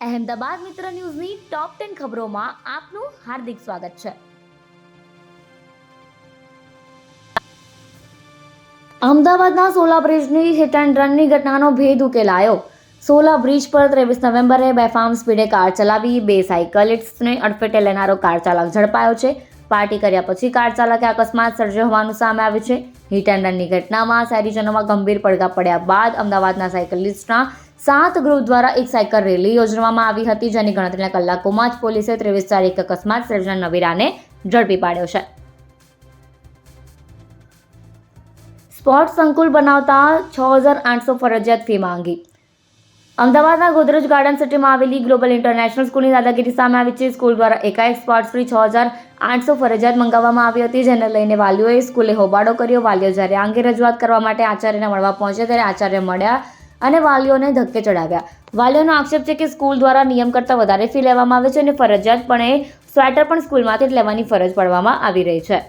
અહેમદાબાદ મિત્ર ન્યૂઝની top ten ખબરોમાં આપનું હાર્દિક સ્વાગત છે. અમદાવાદના સોલા બ્રિજની હિટ એન્ડ રનની ઘટનાનો ભેદ ઉકેલાયો. સોલા બ્રિજ પર ત્રેવીસ નવેમ્બરે બેફામ સ્પીડે કાર ચલાવી, બે સાયકલિસ્ટને અડફેટે લેનારો કાર ચાલક ઝડપાયો છે. પાર્ટી કર્યા પછી કાર ચાલકે અકસ્માત સર્જ્યો હોવાનું સામે આવ્યું છે. હિટ એન્ડ રનની ઘટનામાં શહેરીજનોમાં ગંભીર પડઘા પડ્યા બાદ અમદાવાદના સાયકલિસ્ટના સાત ગ્રુપ દ્વારા એક સાયકલ રેલી યોજવામાં આવી હતી, જેની ગણતરીના કલાકોમાં જ પોલીસે ત્રેવીસ તારીખ અકસ્માત સર્જના નવીરાને ઝડપી પાડ્યો છે. સ્પોર્ટ્સ સંકુલ બનાવતા છ હજાર આઠસો ફરજિયાત ફી માંગી. અમદાવાદના ગોદરેજ ગાર્ડન સિટીમાં આવેલી ગ્લોબલ ઇન્ટરનેશનલ સ્કૂલની દાદાગીરી સામે આવી છે. સ્કૂલ દ્વારા એકાએક સ્પોર્ટ્સ ફ્રી છ હજાર આઠસો ફરજિયાત મંગાવવામાં આવી હતી, જેને લઈને વાલીઓએ સ્કૂલે હોબાળો કર્યો. વાલીઓ જ્યારે આ અંગે રજૂઆત કરવા માટે આચાર્યને મળવા પહોંચ્યા, ત્યારે આચાર્ય મળ્યા અને વાલીઓને ધક્કે ચડાવ્યા. વાલીઓનો આક્ષેપ છે કે સ્કૂલ દ્વારા નિયમ કરતાં વધારે ફી લેવામાં આવે છે અને ફરજિયાતપણે સ્વેટર પણ સ્કૂલમાંથી જ લેવાની ફરજ પડવામાં આવી રહી છે.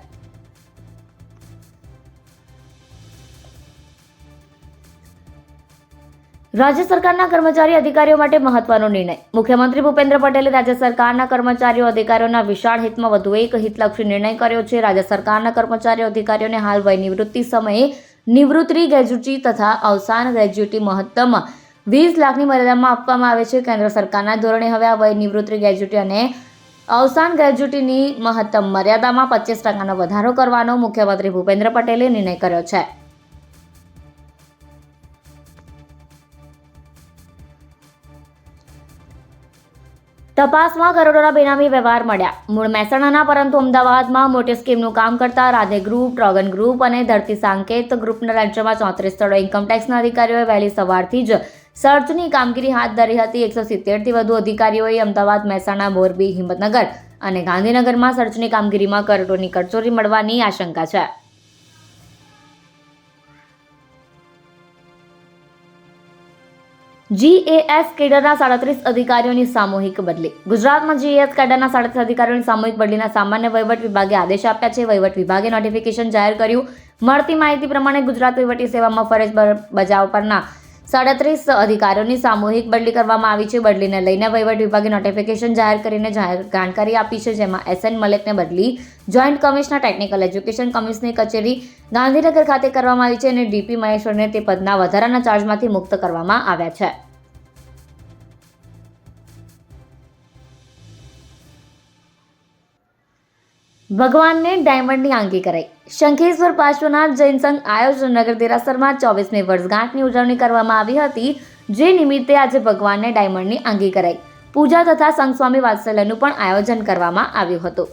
રાજ્ય સરકારના કર્મચારી અધિકારીઓ માટે મહત્વનો નિર્ણય. મુખ્યમંત્રી ભૂપેન્દ્ર પટેલે રાજ્ય સરકારના કર્મચારીઓ અધિકારીઓના વિશાળ હિતમાં વધુ એક હિતલક્ષી નિર્ણય કર્યો છે. રાજ્ય સરકારના કર્મચારીઓ અધિકારીઓને હાલ વય નિવૃત્તિ સમયે નિવૃત્તિ ગ્રેજ્યુટી તથા અવસાન ગ્રેજ્યુટી મહત્તમ વીસ લાખની મર્યાદામાં આપવામાં આવે છે કેન્દ્ર સરકારના ધોરણે. હવે આ વય નિવૃત્તિ ગ્રેજ્યુટી અને અવસાન ગ્રેજ્યુટીની મહત્તમ મર્યાદામાં પચીસ ટકાનો વધારો કરવાનો મુખ્યમંત્રી ભૂપેન્દ્ર પટેલે નિર્ણય કર્યો છે. તપાસમાં કરોડોના બેનામી વ્યવહાર મળ્યા. મૂળ મહેસાણાના, પરંતુ અમદાવાદમાં મોટી સ્કીમનું કામ કરતા રાધે ગ્રુપ ડ્રોગન ગ્રુપ અને ધરતી સાંકેત ગ્રુપના રાજ્યમાં ચોત્રીસ સ્થળો ઇન્કમટેક્સના અધિકારીઓએ વહેલી સવારથી જ સર્ચની કામગીરી હાથ ધરી હતી. એકસો સિત્તેરથી વધુ અધિકારીઓએ અમદાવાદ, મહેસાણા, મોરબી, હિંમતનગર અને ગાંધીનગરમાં સર્ચની કામગીરીમાં કરોડોની કરચોરી મળવાની આશંકા છે. જીએએસ કેડરના સાડત્રીસ અધિકારીઓની સામૂહિક બદલી. ગુજરાતમાં જીએએસ કેડરના સાડત્રીસ અધિકારીઓની સામૂહિક બદલીના સામાન્ય વહીવટ વિભાગે આદેશ આપ્યા છે. વહીવટ વિભાગે નોટિફિકેશન જાહેર કર્યું. મળતી માહિતી પ્રમાણે ગુજરાત વહીવટી સેવામાં ફરજ બજાવ બજાવવાના સાડત્રીસ અધિકારીઓની સામૂહિક બદલી કરવામાં આવી છે. બદલીને લઈને વહીવટ વિભાગે નોટિફિકેશન જાહેર કરીને જાહેર જાણકારી આપી છે, જેમાં એસએન મલેકને બદલી જોઈન્ટ કમિશનર ટેકનિકલ એજ્યુકેશન કમિશનની કચેરી ગાંધીનગર ખાતે કરવામાં આવી છે અને ડીપી મહેશ્વરને તે પદના વધારાના ચાર્જમાંથી મુક્ત કરવામાં આવ્યા છે. ભગવાનને ડાયમંડની આંગી કરાઈ. શંખેશ્વર પાર્શ્વનાથ જૈન સંઘ આયોજન નગર દેરાસરમાં ચોવીસમી વર્ષગાંઠની ઉજવણી કરવામાં આવી હતી, જે નિમિત્તે આજે ભગવાનને ડાયમંડની આંગી કરાઈ. પૂજા તથા સંઘ સ્વામી વાત્સલ્યનું પણ આયોજન કરવામાં આવ્યું હતું.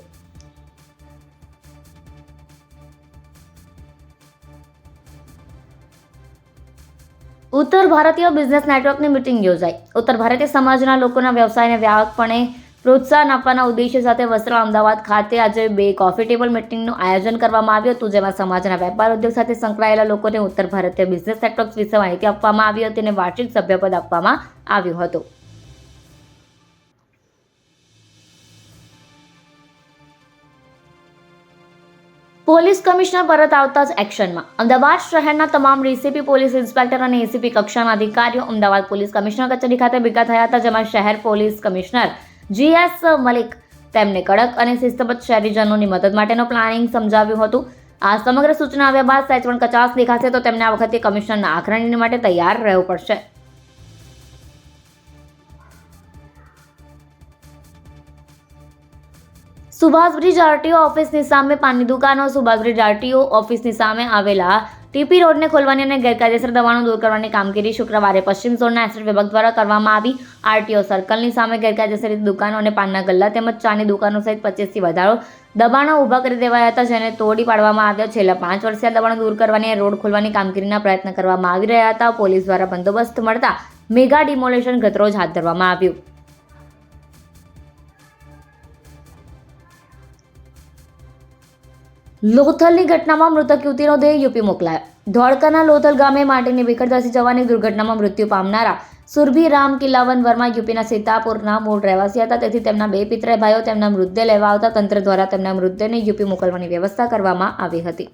ઉત્તર ભારતીય બિઝનેસ નેટવર્કની મિટિંગ યોજાઈ. ઉત્તર ભારતીય સમાજના લોકોના વ્યવસાયને વ્યાપકપણે પ્રોત્સાહન આપવાના ઉદ્દેશ્ય સાથે વસ્ત્ર અમદાવાદ ખાતે આજે બે કોફી ટેબલ મિટિંગનું આયોજન કરવામાં આવ્યું હતું, જેમાં સમાજના વેપાર ઉદ્યોગ સાથે સંકળાયેલા લોકોને ઉત્તર ભારતીય બિઝનેસ નેટવર્ક વિશે માહિતી આપવામાં આવી હતી અને વાર્ષિક સભ્યપદ આપવામાં આવ્યું હતું. પોલીસ કમિશનર પરત આવતા જ એક્શનમાં. અમદાવાદ શહેરના તમામ ડીસીપી, પોલીસ ઇન્સ્પેક્ટર અને એસીપી કક્ષાના અધિકારીઓ અમદાવાદ પોલીસ કમિશનર કચેરી ખાતે ભેગા થયા હતા, જેમાં શહેર પોલીસ કમિશનર જીએસ મલિક તેમને કડક અને શિસ્તબદ્ધ શહેરીજનોની મદદ માટેનો પ્લાનિંગ સમજાવ્યું હતું. આ સમગ્ર સૂચના આવ્યા બાદ સહેજ કચાસ દેખાશે તો તેમને આ વખતે કમિશનરના આખરણી માટે તૈયાર રહેવું પડશે. સુભાષ બ્રિજ આરટીઓ ઓફિસની સામે પાનની દુકાનો, સુભાષ બ્રિજ આરટીઓ ઓફિસની સામે આવેલા ટીપી રોડને ખોલવાની અને ગેરકાયદેસર દબાણો દૂર કરવાની કામગીરી શુક્રવારે પશ્ચિમ ઝોનના એસેટ વિભાગ દ્વારા કરવામાં આવી. આરટીઓ સર્કલની સામે ગેરકાયદેસર દુકાનો અને પાનના ગલ્લા તેમજ ચાની દુકાનો સહિત પચીસથી વધારો દબાણો ઊભા કરી દેવાયા હતા, જેને તોડી પાડવામાં આવ્યો. છેલ્લા પાંચ વર્ષથી આ દબાણો દૂર કરવાની રોડ ખોલવાની કામગીરીના પ્રયત્ન કરવામાં આવી રહ્યા હતા. પોલીસ દ્વારા બંદોબસ્ત મળતા મેગા ડિમોલેશન ગતરોજ હાથ ધરવામાં આવ્યું. લોથલની ઘટનામાં મૃતક યુવતીનો દેહ યુપી મોકલાયો. ધોળકાના લોથલ ગામે માટીની વિકટ ધસી જવાની દુર્ઘટનામાં મૃત્યુ પામનારા સુરભી રામ કિલ્લાવન વર્મા યુપીના સીતાપુરના મૂળ રહેવાસી હતા. તેથી તેમના બે પિતરાઈ ભાઈઓ તેમના મૃતદેહ લેવા આવતા તંત્ર દ્વારા તેમના મૃતદેહને યુપી મોકલવાની વ્યવસ્થા કરવામાં આવી હતી.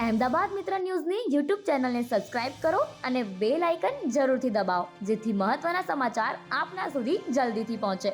અહેમદાબાદ મિત્ર ન્યૂઝની યુટ્યુબ ચેનલને સબસ્ક્રાઇબ કરો અને બેલ આઇકન જરૂરથી દબાવો, જેથી મહત્ત્વના સમાચાર આપના સુધી જલ્દીથી પહોંચે.